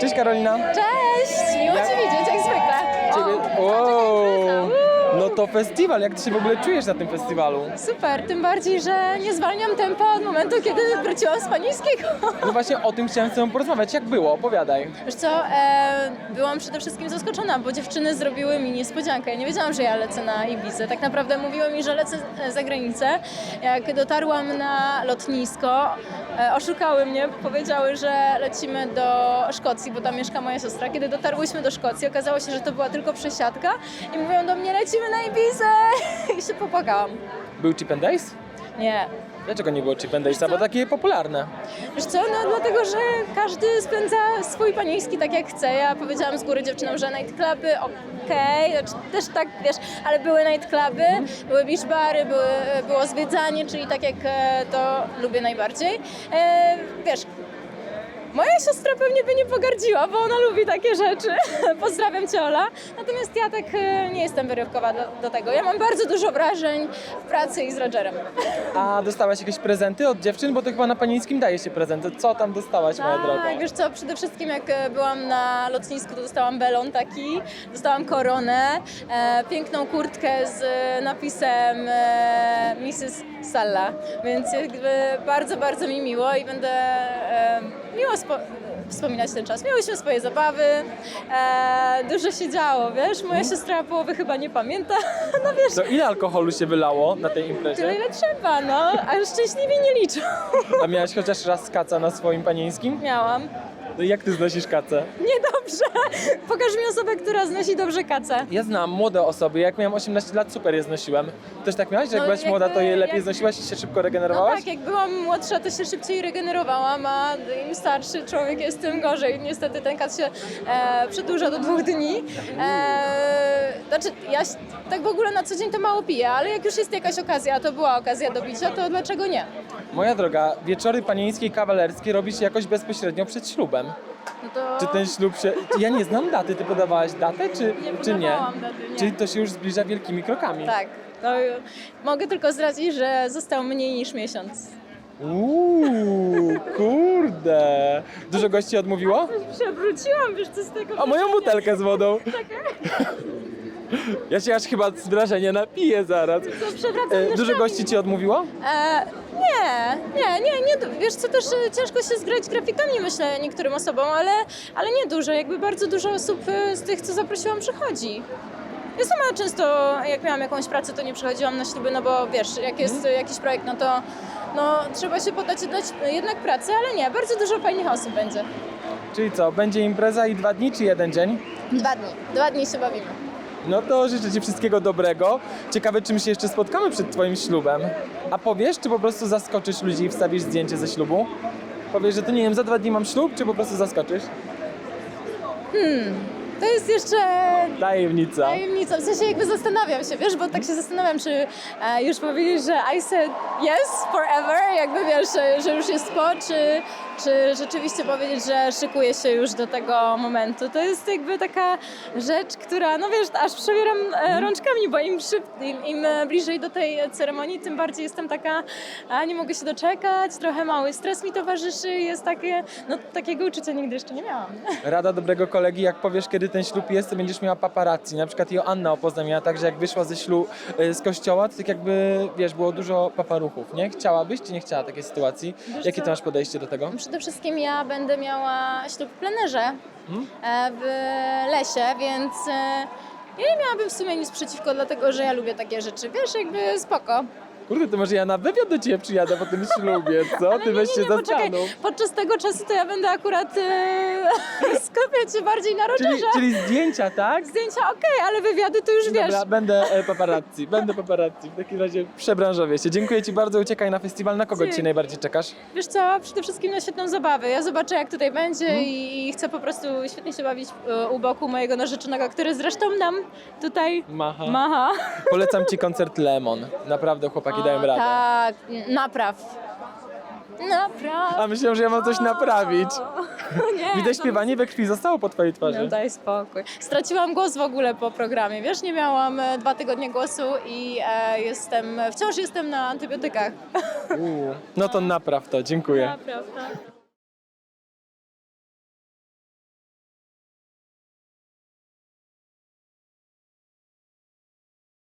Cześć Karolina. Cześć! Miło Cię widzieć, jak zwykle. Ciebie... O. No to festiwal, jak ty się w ogóle czujesz na tym festiwalu? Super, tym bardziej, że nie zwalniam tempa od momentu, kiedy wróciłam z Panińskiego. No właśnie o tym chciałem z tobą porozmawiać. Jak było? Opowiadaj. Wiesz co, e, byłam przede wszystkim zaskoczona, bo dziewczyny zrobiły mi niespodziankę. Ja nie wiedziałam, że ja lecę na Ibizę. Tak naprawdę mówiły mi, że lecę za granicę. Jak dotarłam na lotnisko, e, oszukały mnie, powiedziały, że lecimy do Szkocji, bo tam mieszka moja siostra. Kiedy dotarłyśmy do Szkocji, okazało się, że to była tylko przesiadka i mówią do mnie, lecimy na Ibizę! I się popłakałam. Był Chip and Days? Nie, Dlaczego nie było Chip and Daysa? Bo takie popularne. Wiesz co, no dlatego, że każdy spędza swój panieński tak jak chce. Ja powiedziałam z góry dziewczynom, że nightcluby okej, znaczy też tak, wiesz, ale były nightcluby, były beach bary, były, było zwiedzanie, czyli tak jak e, to lubię najbardziej. E, wiesz, Moja siostra pewnie by nie pogardziła, bo ona lubi takie rzeczy. Pozdrawiam cię, Ola. Natomiast ja tak e, nie jestem wyrywkowa do, do tego. Ja mam bardzo dużo wrażeń w pracy i z Rogerem. A dostałaś jakieś prezenty od dziewczyn? Bo to chyba na Panieńskim daje się prezenty. Co tam dostałaś, moja droga? Tak, wiesz co, przede wszystkim jak e, byłam na lotnisku, to dostałam belon taki, dostałam koronę, e, piękną kurtkę z e, napisem e, Mrs. Salla, więc jakby bardzo, bardzo mi miło i będę e, miło wspominać ten czas. Miałyśmy swoje zabawy, e, dużo się działo, wiesz, moja siostra połowy chyba nie pamięta, no wiesz, To ile alkoholu się wylało na tej tyle imprezie? ile trzeba, no, a szczęśliwi nie liczą. A miałaś chociaż raz kaca na swoim panieńskim? Miałam. No i jak ty znosisz kacę? Niedobrze. Pokaż mi osobę, która znosi dobrze kacę. Ja znam młode osoby, jak miałem 18 lat, super je znosiłem. Też tak miałaś, że jak No, byłaś jakby- młoda, to je lepiej jak- znosiłaś i się szybko No regenerowałaś? tak, jak byłam młodsza, to się szybciej regenerowałam, a im starszy człowiek jest, tym gorzej. Niestety ten kac się e, przedłuża do dwóch dni. E, znaczy, ja s- tak w ogóle na co dzień to mało piję, ale jak już jest jakaś okazja, a to była okazja do picia, to dlaczego nie? Moja droga, wieczory panieńskie i kawalerskie robi się jakoś bezpośrednio przed ślubem. No to... Czy ten ślub się... Ja nie znam daty, ty podawałaś datę, czy Nie czy nie? daty, nie. Czyli to się już zbliża wielkimi krokami. Tak. No, mogę tylko zdradzić, że został mniej niż miesiąc. Uuu, kurde. Dużo gości odmówiło? Przewróciłam, wiesz co z tego... A moją butelkę z wodą. Ja się aż chyba z wrażenia napiję zaraz. Przewracam E, dużo gości ci odmówiło? E, nie, nie, nie, nie. Wiesz co, też e, ciężko się zgrać grafikami, myślę, niektórym osobom, ale, ale nie dużo. Jakby bardzo dużo osób e, z tych, co zaprosiłam, przychodzi. Ja sama często, jak miałam jakąś pracę, to nie przychodziłam na śluby, no bo wiesz, jak jest e, jakiś projekt, no to no, trzeba się podać dać jednak pracy, ale nie, bardzo dużo fajnych osób będzie. Czyli co, będzie impreza i dwa dni, czy jeden dzień? Dwa dni, dwa dni się bawimy. No to życzę Ci wszystkiego dobrego. Ciekawe, czym się jeszcze spotkamy przed Twoim ślubem. A powiesz, czy po prostu zaskoczysz ludzi i wstawisz zdjęcie ze ślubu? Powiesz, że to nie wiem, za dwa dni mam ślub, czy po prostu zaskoczysz? To jest jeszcze Tajemnica. Tajemnica, w sensie jakby zastanawiam się, wiesz, bo tak się zastanawiam, czy e, już powiedzieć, że I said yes forever, jakby wiesz, że, że już jest po, czy, czy rzeczywiście powiedzieć, że szykuję się już do tego momentu. To jest jakby taka rzecz, która, no wiesz, aż przebieram e, rączkami, bo im, szyb, im, im e, bliżej do tej ceremonii, tym bardziej jestem taka, a nie mogę się doczekać, trochę mały stres mi towarzyszy, jest takie, no takiego uczucia nigdy jeszcze nie miałam. Rada dobrego kolegi, jak powiesz, kiedy ten ślub jest, to będziesz miała paparazzi. Na przykład Joanna opoznamiała tak, że jak wyszła ze ślub, e, z kościoła, to tak jakby, wiesz, było dużo paparuchów, nie? Chciałabyś, czy nie chciała takiej sytuacji? Wiesz Jakie ty masz podejście do tego? Przede wszystkim ja będę miała ślub w plenerze Mhm. e, w lesie, więc e, ja nie miałabym w sumie nic przeciwko, dlatego że ja lubię takie rzeczy. Wiesz, jakby spoko. Kurde, to może ja na wywiad do ciebie przyjadę po tym ślubie, co? Ty nie, weź nie, się nie, poczekaj. zastanów. Podczas tego czasu to ja będę akurat e, skupiać się bardziej na Czyli, rodzerze. czyli zdjęcia, tak? Zdjęcia okej, ale wywiady to już wiesz. Dobra, będę e, paparazzi, będę paparazzi. W takim razie przebranżowię się. Dziękuję Ci bardzo, uciekaj na festiwal. Na kogo Dzięki. dzisiaj najbardziej czekasz? Wiesz co, przede wszystkim na świetną zabawę. Ja zobaczę jak tutaj będzie Mhm. i chcę po prostu świetnie się bawić e, u boku mojego narzeczonego, który zresztą nam tutaj Macha. macha. Polecam Ci koncert Lemon. Naprawdę chłopaki dają radę. Tak, napraw. Naprawdę. A myślałem, że ja mam coś naprawić. Nie, Widać to- śpiewanie we krwi zostało po twojej No twarzy. daj spokój. Straciłam głos w ogóle po programie, wiesz, nie miałam e, dwa tygodnie głosu i e, jestem, wciąż jestem na antybiotykach. No to napraw to, dziękuję. Naprawdę.